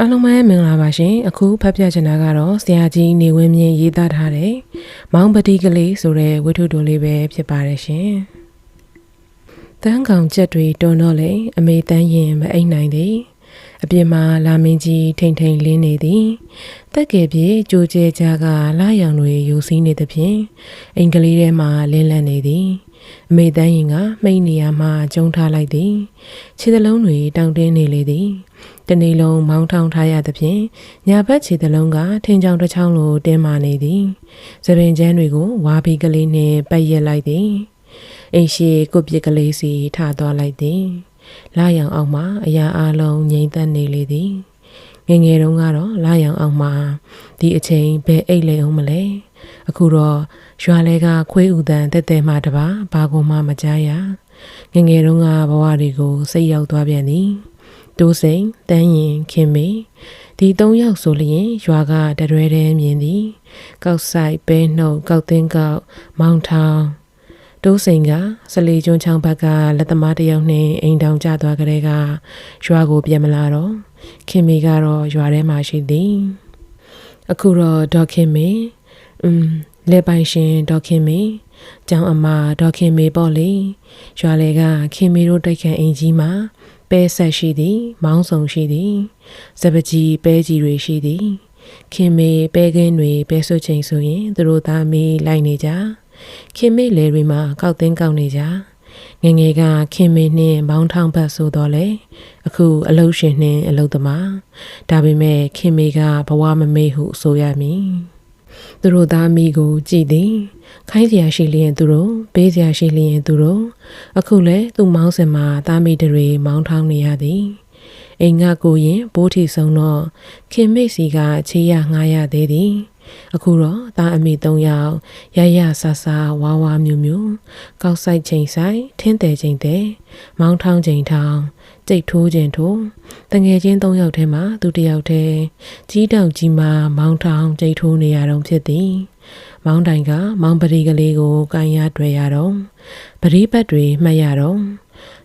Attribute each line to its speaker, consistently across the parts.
Speaker 1: အားလုံးပဲမင်္ဂလာပါရှင်အခုဖတ်ပြချင်တာကတော့ဆရာကြီးနေဝင်းမြင့်ရေးသားထားတဲ့မောင်ပတိကလေးဆိုတဲ့ဝိထုတိုလေးပဲဖြစ်ပါတယ်ရှင်တန်းကောင်ချက်တွေတွန်းတော့လေအမေတန်းရင်မအိမ်နိုင်သည် အပြင်မှာလာမင်းကြီးထိန်ထိန်လင်းနေသည်တက်ကယ်ပြေကြိုကျဲကြကလာရောင်တွေယူစည်းနေသဖြင့်အင်္ဂလိပ်ထဲမှာလင်းလန့်နေသည်အမေတန်းရင်ကမိန်နေရမှကျုံထားလိုက်သည်ခြေသလုံးတွေတောင့်တင်းနေလေသည်တနေ့လုံးမောင်းထောင်ထားရသဖြင့်ညာဘက်ခြေသလုံးကထင်းချောင်းတစ်ချောင်းလိုတင်းမာနေသည်သပင်ကျန်းတွေကိုဝါဘီကလေးနှင့်ပတ်ရက်လိုက်သည်အိမ်ရှိကုတ်ပစ်ကလေးစီထသွားလိုက်သည် လာရောင်အောင်မှအရာအလုံးငြိမ်သက်နေလေသည်ငယ်ငယ်တုန်းကတော့လာရောင်အောင်မှဒီအချိန်ဘယ်အိတ်လဲအောင်မလဲအခုတော့ရွာလဲကခွေးဥတန်တက်တက်မှတပါဘာကိုမှမကြားရငယ်ငယ်တုန်းကဘဝတွေကိုစိတ်ရောက်သွားပြန်သည်တိုးစိန်တန်းရင်ခင်မေဒီသုံးယောက်ဆိုလျင်ရွာကတရွဲတဲမြင်သည် ကောက်ဆိုင်ပဲနှုတ်ကောက်သိန်းကောက်မောင်ထောင် တိုးစိန်ကစလီကျွန်းချောင်းဘက်ကလက်သမားတစ်ယောက်နှင့်အိမ်တောင်ကျသွားကြတဲ့ကရွာကိုပြန်မလာတော့ခင်မေကတော့ရွာထဲမှာရှိသည်အခုတော့ဒေါက်ခင်မေอืมလေပိုင်ရှင်ဒေါက်ခင်မေကျောင်းအမဒေါက်ခင်မေပေါ့လေရွာလေကခင်မေတို့တိုက်ခန့်အိမ်ကြီးမှာပဲဆက်ရှိသည် မောင်းဆောင်ရှိသည်စပကြီးပဲကြီးတွေရှိသည်ခင်မေပဲကင်းတွေပဲဆွချိန်ဆိုရင်သူတို့သားမေးလိုက်နေကြ ခင်မေလေတွေမှာကောက်သိန်းကောက်နေကြငငယ်ကခင်မေနှင့်မောင်းထောင်ဘတ်ဆိုတော့လေအခုအလုရှင်နှင့်အလုသမားဒါပေမဲ့ခင်မေကဘဝမမေ့ဟုဆိုရမည်သူတို့သားမိကိုကြည်သည်ခိုင်းစရာရှိလျင်သူတို့ပေးစရာရှိလျင်သူတို့အခုလဲသူ့မောင်းစင်မှာသားမိတွေမောင်းထောင်းနေရသည်အိမ်ကကိုရင်ဘိုးထီဆုံးတော့ခင်မိတ်စီကချေးရငှားရသေးသည် အခုတော့သားအမိ၃ယောက်ရရဆဆဝါဝါမျိုးမျိုးကောက်ဆိုင်ချိန်ဆိုင်ထင်းတယ်ချိန်တယ်မောင်းထောင်းချိန်ထောင်းကြိတ်ထိုးခြင်းထိုးတငယ်ချင်း၃ယောက်ထဲမှာသူတစ်ယောက်တည်းကြီးတောင်ကြီးမာမောင်းထောင်းကြိတ်ထိုးနေရတော့ဖြစ်သည်မောင်းတိုင်ကမောင်းပရိကလေးကိုကန်ရတွေ့ရတော့ပရိပတ်တွေမှတ်ရတော့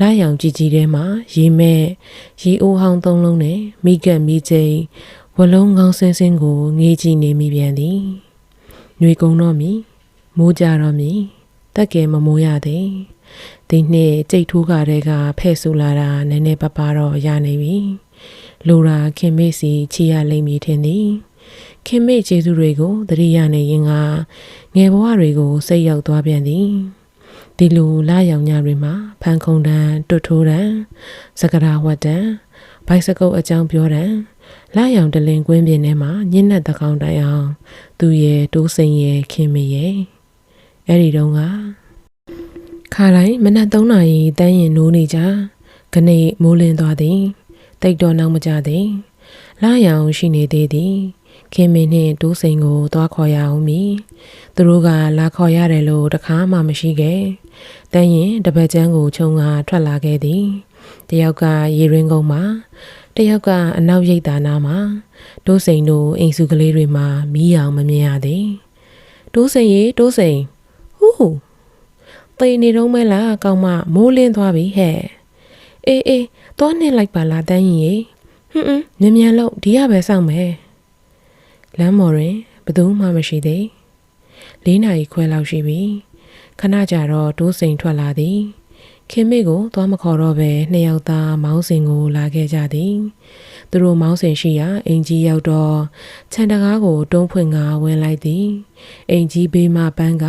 Speaker 1: လာရောင်ကြည်ကြည်ထဲမှာရေမဲ့ရေအိုးဟောင်းသုံးလုံးနဲ့မိကက်မိကျိ ဝလုံးကောင်းဆင်းဆင်းကိုငေးကြည့်နေမိပြန်သည်။ညွေကုံတော့မီမိုးကြတော့မီတက်ကဲမမိုးရသေး။ဒီနှစ်ကြိတ်ထိုးကတဲ့ကဖဲ့ဆူလာတာနည်းနည်းပပတော့ရနေပြီ။လိုရာခင်မေ့စီချီရလိမ့်မည်ထင်သည်။ခင်မေ့ကျေးဇူးတွေကိုတတိယနေရင်ကငယ်ဘဝတွေကိုစိတ်ရောက်သွားပြန်သည်။ဒီလိုလာရောင်ညတွေမှာဖန်ခုံတန်းတွတ်ထိုးတန်းစကရာဝတ်တန်းဘိုက်စကုတ်အကြောင်းပြောတန်း လာရောင်တလင်ကွင်းပြင်ထဲမှာညနေတကောင်တိုင်အောင် သူရဲ့တိုးစိန်ရဲ့ခင်မရဲ့အဲ့ဒီတုန်းကခါတိုင်းမနက်3နာရီတန်းရင်နိုးနေကြခဏမိုးလင်းသွားသည်တိတ်တော်နောက်မကြသည်လာရောင်ရှိနေသေးသည်ခင်မင်းနှင့်တိုးစိန်ကိုသွားခေါ်ရအောင်မီသူတို့ကလာခေါ်ရတယ်လို့တခါမှမရှိခဲ့တန်းရင်တပတ်ကျန်းကိုခြုံကထွက်လာခဲ့သည်တယောက်ကရေရင်းကုန်းမှာ တယောက်ကအနောက်ရိပ်သာနာမှာတိုးစိန်တို့အိမ်စုကလေးတွေမှာမီးရောင်မမြင်ရသေးတိုးစိန်ရေတိုးစိန်ဟူးဟူတေနေတော့မဲလားကောင်မမိုးလင်းသွားပြီဟဲ့အေးအေးသွားနေလိုက်ပါလားတန်းရင်ရေဟွန်းဟွန်းမြန်မြန်လို့ဒီရပဲစောင့်မယ်လမ်းမော်ရင်ဘယ်သူမှမရှိသေးလေးနာရီခွဲလောက်ရှိပြီခဏကြာတော့တိုးစိန်ထွက်လာသည် ခင်မေကိုသွားမခေါ်တော့ပဲနှစ်ယောက်သားမောင်းစင်ကိုလာခဲ့ကြသည်သူတို့မောင်းစင်ရှိရာအင်ကြီးရောက်တော့ခြံတကားကိုတုံးဖွင့်ကဝင်လိုက်သည်အင်ကြီးဘေးမှပန်းက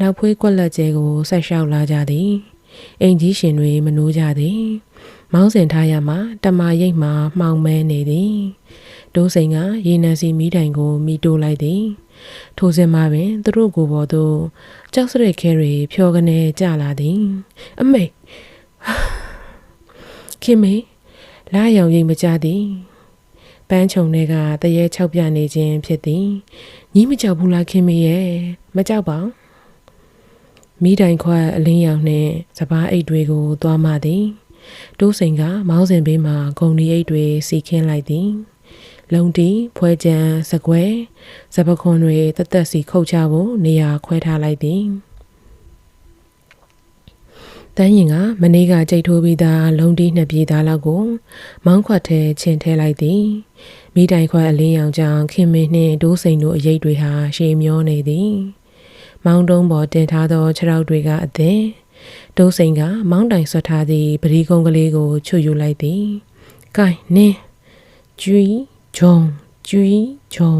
Speaker 1: နောက်ဖွေးကွက်လက်ကျဲကိုဆက်လျှောက်လာကြသည်အင်ကြီးရှင်တွေမနိုးကြသည်မောင်းစင်ထားရမှတမရိတ်မှမှောင်မဲနေသည်တိုးစိန်ကရေနံစီမီးတိုင်ကိုမိတိုးလိုက်သည် ထိုစဉ်မှာပင်သူတို့ကိုယ်ပေါ်သို့ကြောက်စရိတ်ခဲတွေဖြောကနေကြလာသည် အမေခင်မေလာရောင်ရိပ်မကြသည်ပန်းချုံတွေကတရေ၆ပြနေခြင်းဖြစ်သည်ညီးမကြောက်ဘူးလားခင်မေရဲ့မကြောက်ပါမိတိုင်ခွက်အလင်းရောင်နှင့်စပားအိတ်တွေကိုသွားမှသည်တိုးစိန်ကမောင်းစင်ဘေးမှဂုံဒီအိတ်တွေစီခင်းလိုက်သည် လုံတီဖွဲကြံစကွဲစပခွန်တွေတသက်စီခုတ်ချဖို့နေရာခွဲထားလိုက်သည်တတန်းရင်ကမနေ့ကကြိတ်ထိုးပြီးသားလုံးတီးနှစ်ပြေးသားလောက်ကိုမောင်းခွက်ထဲချင်ထဲလိုက်သည်မိတိုင်ခွက်အလင်းရောင်ကြောင့်ခင်မင်းနှင့်ဒိုးစိန်တို့အရေးတွေဟာရှည်မျောနေသည် မောင်းတုံးပေါ်တင်ထားသောခြေထောက်တွေကအသင်ဒိုးစိန်ကမောင်းတိုင်ဆွတ်ထားသည့်ပရိကုံးကလေးကိုချွတ်ယူလိုက်သည်။ကိုင်နင်းကျွီ ဂျုံကျွီဂျုံ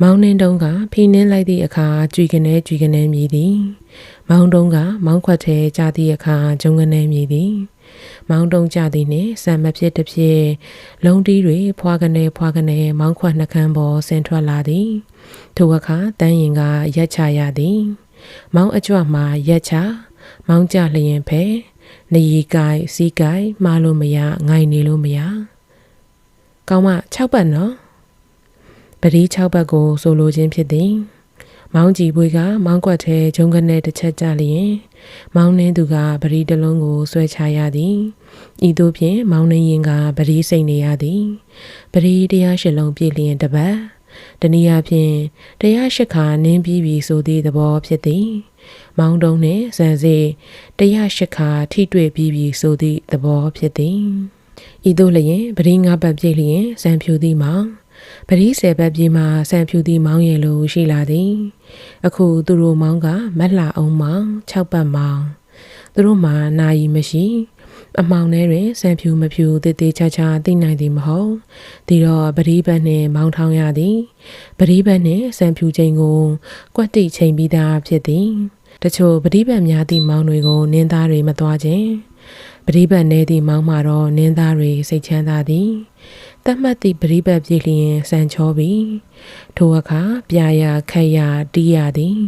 Speaker 1: မောင်းနှင်းတုံးကဖိနှင်းလိုက်သည့်အခါကြွေကနေကြွေကနေမြည်သည်။မောင်းတုံးကမောင်းခွက်ထဲကြာသည့်အခါဂျုံကနေမြည်သည်။မောင်းတုံးကြသည်နှင့်စံမဖြစ်တစ်ဖြစ်လုံးတီးတွေဖွာကနေဖွာကနေမောင်းခွက်နှကန်းပေါ်ဆင်ထွက်လာသည်။ထိုအခါတန်းရင်ကရက်ချရသည်။မောင်းအကြွမှရက်ချမောင်းကြလျင်ဖဲနေရီကိုင်စီးကိုင်မှားလို့မရငိုင်နေလို့မရ ကောင်းမ6ပတ်နော်ပတိ6ပတ်ကိုဆိုလိုခြင်းဖြစ်သည်မောင်းကြည့်ပွေကမောင်းကွက်ထဲဂျုံကနေတစ်ချက်ကြလျင် မောင်းနှင်းသူကပတိတစ်လုံးကိုဆွဲချရသည်ဤသို့ဖြင့်မောင်းနှင်းရင်ကပတိစိတ်နေရသည်ပတိတရားရှစ်လုံးပြည့်လျင်တပတ်တနည်းအားဖြင့်တရားရှိခါနင်းပြီးပြီဆိုသည့်သဘောဖြစ်သည် မောင်းတုံးနှင့်ဇန်စေတရားရှိခါထိတွေ့ပြီးပြီဆိုသည့်သဘောဖြစ်သည် ဤသို့လျင်ပရိငါပတ်ပြည့်လျင်ဇန်ဖြူသည်မှာပရိဆယ်ပတ်ပြေးမှာဆန်ဖြူသည်မောင်းရလိုရှိလာသည် အခုသူတို့မောင်းကမက်လာအောင်မောင်း6ပတ်မောင်းသူတို့မှာနာယီမရှိ အမောင်ထဲတွင်စံဖြူမဖြူတည်တည်ချာချာသိနိုင်သည်မဟုတ်ဒီတော့ပရိပတ်နှင့်မောင်းထောင်းရသည်ပရိပတ်နှင့်စံဖြူချိန်ကိုကွက်တိချိန်ပြီးသားဖြစ်သည်တချို့ပရိပတ်များသည့်မောင်းတွေကိုနင်းသားတွေမသွားခြင်း ပရိပတ်နေသည့်မောင်းမှာတော့နင်းသားတွေစိတ်ချမ်းသာသည်တတ်မှတ်သည့်ပရိပတ်ပြည့်လျင်စံချောပြီးထိုအခါပြာရခက်ရတီးရသည်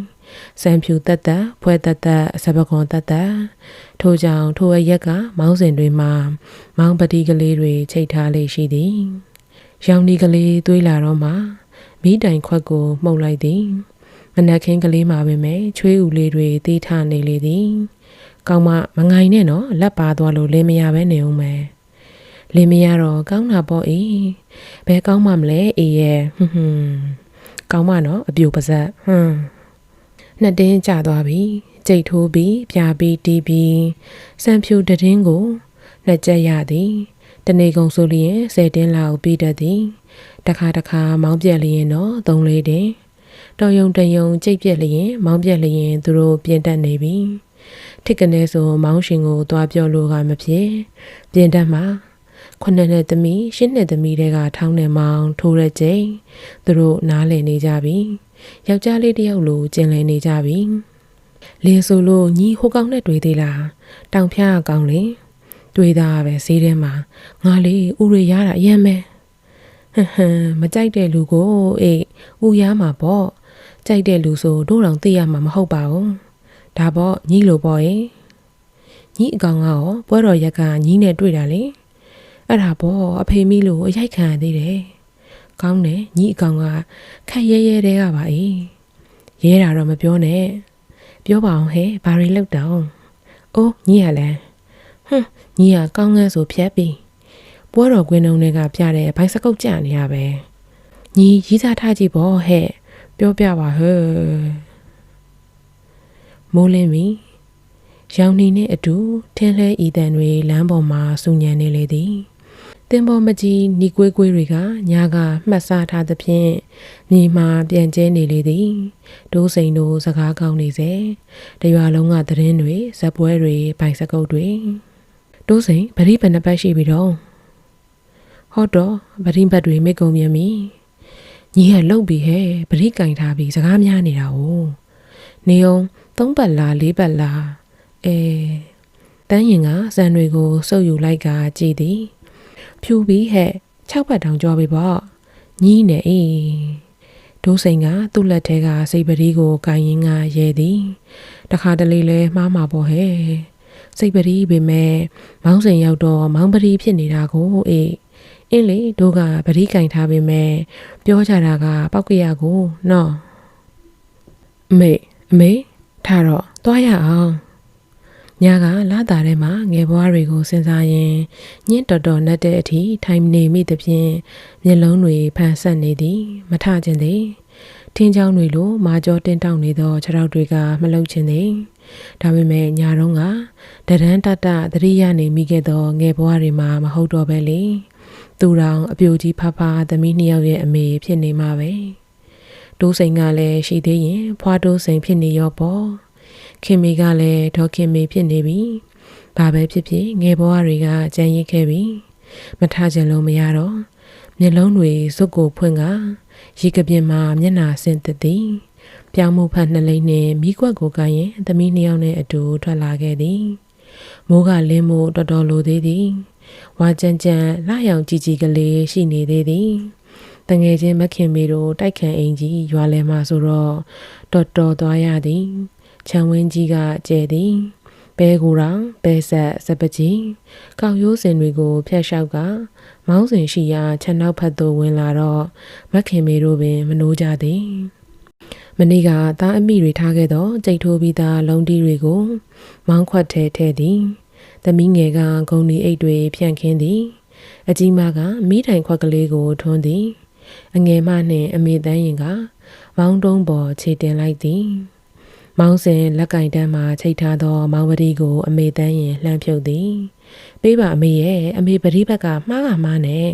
Speaker 1: စံဖြူတက်တက်ဖွဲတက်တက်စပကွန်တက်တက်ထို့ကြောင့်ထိုအရက်ကမောင်းစဉ်တွေမှာမောင်းပတိကလေးတွေချိတ်ထားလေးရှိသည်ရောင်ဒီကလေးသွေးလာတော့မှမိတိုင်ခွက်ကိုမှုတ်လိုက်သည်မနက်ခင်းကလေးမှာပဲမဲ့ချွေးဥလေးတွေတီးထနေလေသည် ကောင်းမမငိုင်နဲ့နော်လက်ပါသွားလို့လင်းမရပဲနေအောင်မယ်လင်းမရတော့ကောင်းတာပေါ့အေးဘယ်ကောင်းမှမလဲအေးရဲ့ဟွန်းဟွန်းကောင်းမနော်အပြူပါဇက်ဟွန်းနှစ်တင်းကျသွားပြီကြိတ်ထိုးပြီးပြာပြီးတီးပြီးစံဖြူတည်င်းကိုနှစ်ကြက်ရသည်တနေကုန်ဆိုလျင်ဆယ်တင်းလောက်ပြီးတတ်သည်တခါတခါမောင်းပြက်လျင်တော့သုံးလေးတင်းတော်ယုံတယုံကြိတ်ပြက်လျင်မောင်းပြက်လျင်သူတို့ပြင်တတ်နေပြီ ထိတ်ကနေဆိုမောင်းရှင်ကိုသွားပြောလို့ကမဖြစ်ပြင်တတ်မှာခုနှစ်နှစ်သမီးရှစ်နှစ်သမီးတွေကထောင်းနေမောင်းထိုးရချိန်သူတို့နားလည်နေကြပြီယောက်ျားလေးတယောက်လိုကျင်လည်နေကြပြီလင်းဆိုလို့ညီဟိုကောင်နဲ့တွေ့သေးလားတောင်ဖျားကောင်လေတွေ့တာပဲဈေးထဲမှာငါလေးဥရရတာအရင်ပဲဟမ်ဟမ်မကြိုက်တဲ့လူကိုအေးဥရမှာပေါ့ကြိုက်တဲ့လူဆိုတို့တောင်သိရမှာမဟုတ်ပါဘူး ဒါပေါ့ညီလိုပေါ့ရေညီအကောင်ကရောပွဲတော်ရက်ကညီနဲ့တွေ့တာလေအဲ့ဒါပေါ့အဖေမီလို့အရိုက်ခံရသေးတယ်ကောင်းတယ်ညီအကောင်ကခက်ရဲရဲတဲကပါအေးရဲတာတော့မပြောနဲ့ပြောပါအောင်ဟဲ့ဘာတွေလောက်တောင်အိုးညီရလဲဟွန်းညီကကောင်းငန်းဆိုဖြတ်ပြီပွဲတော်ကွင်းတုံးတွေကပြတဲ့ဘိုက်စကုတ်ကြနေရပဲညီရီးစားထားကြည့်ပေါ့ဟဲ့ပြောပြပါဟဲ့ မိုးလင်းပြီရောင်နေနဲ့အတူထင်းလဲဤတန်တွေလမ်းပေါ်မှာစူညံနေလေသည်တင်ပေါ်မကြီးညီကွေးကွေးတွေကညာကမှတ်စားထားသဖြင့်မြေမှာပြန်ကျဲနေလေသည်ဒိုးစိန်တို့စကားကောင်းနေစေတရွာလုံးကသတင်းတွေဇက်ပွဲတွေဘိုင်စကုတ်တွေဒိုးစိန်ဗတိဘဏ္ဍပတ်ရှိပြီတော့ဟောတော့ဗတိဘတ်တွေမိကုံမြင်ပြီညီဟဲ့လှုပ်ပြီဟဲ့ဗတိကင်ထားပြီစကားများနေတာ哦နေအောင် သုံးပတ်လားလေးပတ်လားအဲတန်းရင်ကဇန်တွေကိုစုပ်ယူလိုက်ကကြည်သည် ဖြူပြီးဟဲ့၆ဘတ်တောင်ကြောပြီပေါ့ညီးနေအေးဒိုးစိန်ကသူ့လက်ထဲကစိတ်ပတိကိုကိုင်ရင်းကရဲသည်တခါတလေလဲမှားမှာပေါ့ဟဲ့စိတ်ပတိပေမဲ့မောင်းစိန်ရောက်တော့မောင်းပတိဖြစ်နေတာကိုအေးအင်းလေတို့ကပတိကင်ထားပေမဲ့ပြောကြတာကပောက်ကရကိုနော်အမေအမေ ထားတော့သွားရအောင်ညာကလာတာထဲမှာငယ်ဘွားတွေကိုစဉ်းစားရင်ညင့်တော်တော်နဲ့တဲ့အထိထိုင်နေမိသဖြင့်မျက်လုံးတွေဖန်ဆက်နေသည်မထခြင်းသည်ထထင်းချောင်းတွေလိုမာကြောတင်းတောင့်နေသောခြေထောက်တွေကမလုံချင်သည်ဒါပေမဲ့ညာတော့ကတရန်တတသတိရနေမိခဲ့သောငယ်ဘဝတွေမှာမဟုတ်တော့ပဲလေသူတောင်အပြိုကြီးဖဖသမီးနှစ်ယောက်ရဲ့အမေဖြစ်နေမှာပဲ တိုးစိန်ကလည်းရှိသေးရင် ဖွာတိုးစိန်ဖြစ်နေရောပေါ့ခင်မေကလည်းဒေါ်ခင်မေဖြစ်နေပြီဘာပဲဖြစ်ဖြစ်ငယ်ဘဝတွေကကြံရစ်ခဲ့ပြီမထကြလို့မရတော့မျက်လုံးတွေစုပ်ကိုဖွင့်ကရေကပြင်းမှာမျက်နာဆင်သက်သည်ပြောင်းမှုဖတ်နှလိမ့်နှင့်မိကွက်ကိုကင်ရင်သမီးနှစ်ယောက်နဲ့အတူထွက်လာခဲ့သည်မိုးကလင်းမှုတော်တော်လိုသေးသည်ဝါကြံကြံလှရောင်ကြည်ကြည်ကလေးရှိနေသေးသည် တငယ်ချင်းမခင်မေတို့တိုက်ခန်အိမ်ကြီးရွာလဲမှာဆိုတော့တော်တော်သွားရသည်ခြံဝင်းကြီးကကျဲသည်ဘဲကူတောင်ဘဲဆက်စပကြီးကောက်ရိုးစင်တွေကိုဖျက်လျှောက်ကမောင်းစင်ရှိရာခြံနောက်ဖက်သို့ဝင်လာတော့မခင်မေတို့ပင်မနိုးကြသည်မနေ့ကသားအမိတွေထားခဲ့သောကြိတ်ထိုးပြီးသားလုံးတီးတွေကိုမောင်းခွက်ထဲထည့်သည်သမီးငယ်ကဂုံဒီအိတ်တွေဖြန့်ခင်းသည် အကြီးမကမိတိုင်ခွက်ကလေးကိုထွန်းသည် အငယ်မနှင့်အမေတန်းရင်က မောင်းတုံးပေါ်ခြေတင်လိုက်သည်မောင်းစင်လက်ကင်တန်းမှချိတ်ထားသောမောင်ပတိကို အမေတန်းရင်လှမ်းဖြုတ်သည်ပေးပါအမေရဲ့အမေပတိဘက်ကမှားကမှားနဲ့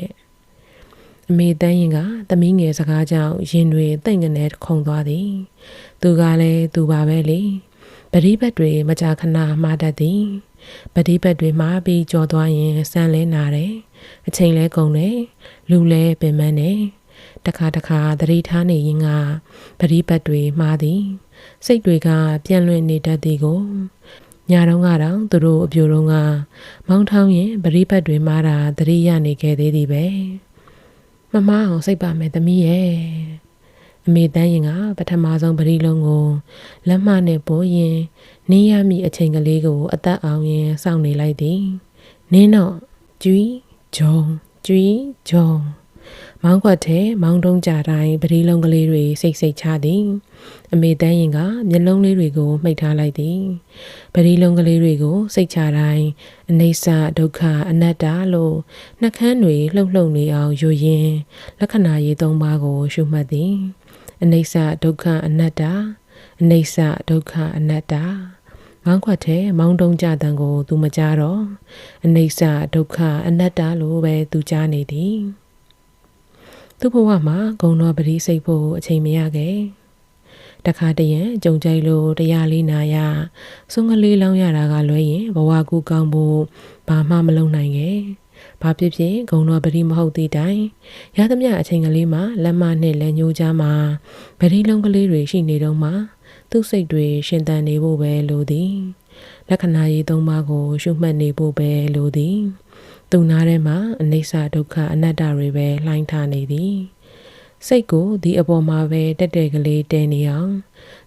Speaker 1: အမေတန်းရင်ကသမီးငယ်စကားကြောင့်ရင်တွေတိတ်ငနဲ့ခုန်သွားသည် သူကလည်းသူပါပဲလေပရိပတ်တွေမကြာခဏမှားတတ်သည်ပရိပတ်တွေမှားပြီးကြော်သွားရင်ဆန်းလဲနာတယ်အချိန်လဲကုန်တယ်လူလဲပင်ပန်းတယ် တခါတခါသတိထားနေရင်ကပရိပတ်တွေမှားသည် စိတ်တွေကပြန့်လွင့်နေတတ်သည်ကိုညာတော့ကတော့သူတို့အပြိုတော့ကမောင်းထောင်းရင်ပရိပတ်တွေမှားတာသတိရနေခဲ့သေးသည်ပဲမမအောင်စိတ်ပါမယ်သမီးရဲ့အမေတန်းရင်ကပထမဆုံးပရိလုံးကိုလက်မနဲ့ပိုးရင်နင်းရမိအချိန်ကလေးကို အသက်အောင်ရင်စောင့်နေလိုက်သည်နင်းတော့ကျွီးဂျုံကျွီးဂျုံ မောင်းခွက်ထဲမောင်းတုံးကြတိုင်းပရိလုံးကလေးတွေစိတ်စိတ်ချသည် အမေတန်းရင်ကမျက်လုံးလေးတွေကိုမှိတ်ထားလိုက်သည်ပရိလုံးကလေးတွေကိုစိတ်ချတိုင်းအနိစ္စဒုက္ခအနတ္တလို့နှကန်းတွေလှုပ်လှုပ်နေအောင်ယူရင်းလက္ခဏာရေးသုံးပါးကိုရှုမှတ်သည်အနိစ္စဒုက္ခအနတ္တအနိစ္စဒုက္ခအနတ္တမောင်းခွက်ထဲမောင်းတုံးကြတန်ကို သူမကြားတော့အနိစ္စဒုက္ခအနတ္တလို့ပဲသူကြားနေသည် သူ့ဘဝမှာဂုံတော်ပရိစိတ်ဖို့အချိန်မရခဲ့တခါတရံကြုံကြိုက်လို့တရားလေးနာရစွန်းကလေးလောင်းရတာကလွဲရင်ဘဝကူကောင်းဖို့ဘာမှမလုပ်နိုင်ခဲ့ဘာဖြစ်ဖြစ်ဂုံတော်ပရိမဟုတ်သည့်တိုင်ရသမျှအချိန်ကလေးမှာလက်မနဲ့လက်ညှိုးကြားမှာပရိလုံးကလေးတွေရှိနေတော့မှသူ့စိတ်တွေရှင်သန်နေဖို့ပဲလိုသည်လက္ခဏာရေးသုံးပါးကိုရှုမှတ်နေဖို့ပဲလိုသည် သူနာထဲမှာအနိစ္စဒုက္ခအနတ္တတွေပဲလှိုင်းထားနေသည်စိတ်ကိုဒီအပေါ်မှာပဲတက်တဲ့ကလေးတဲနေအောင်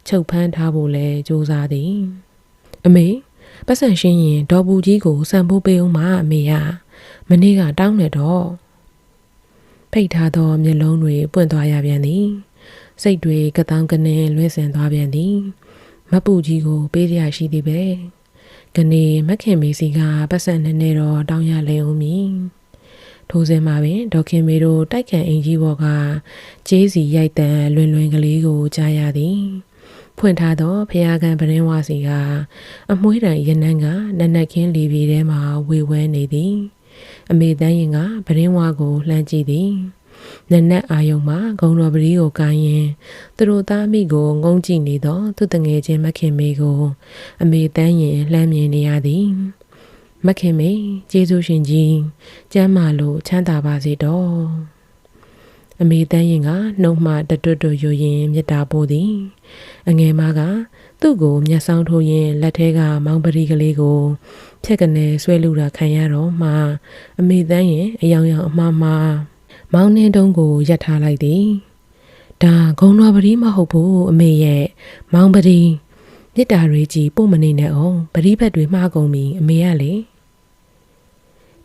Speaker 1: ချုပ်ဖမ်းထားဖို့လဲကြိုးစားသည်အမေပတ်စံရှင်းရင်ဒေါ်ဘူးကြီးကိုစံဖို့ပေးအောင်မအမေရမနေ့ကတောင်းနေတော့ဖိတ်ထားသောမျက်လုံးတွေပွင့်သွားရပြန်သည်စိတ်တွေကတောင်းကနေလွင့်ဆင်သွားပြန်သည်မပူကြီးကိုပေးရရှိသည်ပဲ ကနေမခင်မေစီကပတ်စံနဲ့နဲ့တော့တောင်းရလဲဦးမည်ထိုစဉ်မှာပင်ဒေါခင်မေတို့တိုက်ခံအင်ကြီးဘော်ကကျေးစီရိုက်တန်လွင်လွင်ကလေးကိုကြားရသည်ဖွင့်ထားသောဖျားကန်ပရင်းဝစီကအမွှေးတန်ရနန်းကနက်နက်ခင်းလီပြေထဲမှာဝေဝဲနေသည် အမေတန်းရင်ကပရင်းဝကိုလှမ်းကြည့်သည် နက်နက်အာယုံမှာဂုံတော်ပရီကိုကိုင်းရင်သူတို့သားမိကိုငုံကြည့်နေသောသူတငယ်ချင်းမခင်မေကို အမေတန်းရင်လှမ်းမြင်နေရသည်မခင်မေကျေးဇူးရှင်ကြီးကျမ်းမာလို့ချမ်းသာပါစေတော့အမေတန်းရင်ကနှုတ်မှတတွတ်တွယူရင်မြတ်တာပို့သည်အငယ်မကသူ့ကိုမျက်စောင်းထိုးရင်လက်ထဲကမောင်ပရီကလေးကိုဖြက်ကနေဆွဲလူတာခံရတော့မှအမေတန်းရင်အယောင်ယောင်အမှားမှား မောင်နှင်းတုံးကိုရက်ထားလိုက်သည်ဒါဂုံတော်ပရီမဟုတ်ဘူးအမေရဲ့မောင်ပရီမြစ်တာတွေကြီးပို့မနေနဲ့အောင်ပရိဘတ်တွေမှားကုန်ပြီအမေကလေ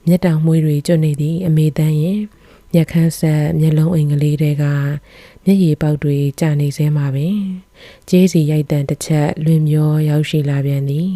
Speaker 1: မျက်တောင်မွေးတွေကျွတ်နေသည်အမေတန်းရင်မျက်ခမ်းဆက်မျက်လုံးအိမ်ကလေးတွေကမျက်ရည်ပေါက်တွေကျနေစဲမှာပင်ကျေးစီရိုက်တန်တစ်ချက်လွင်မျောရောက်ရှိလာပြန်သည်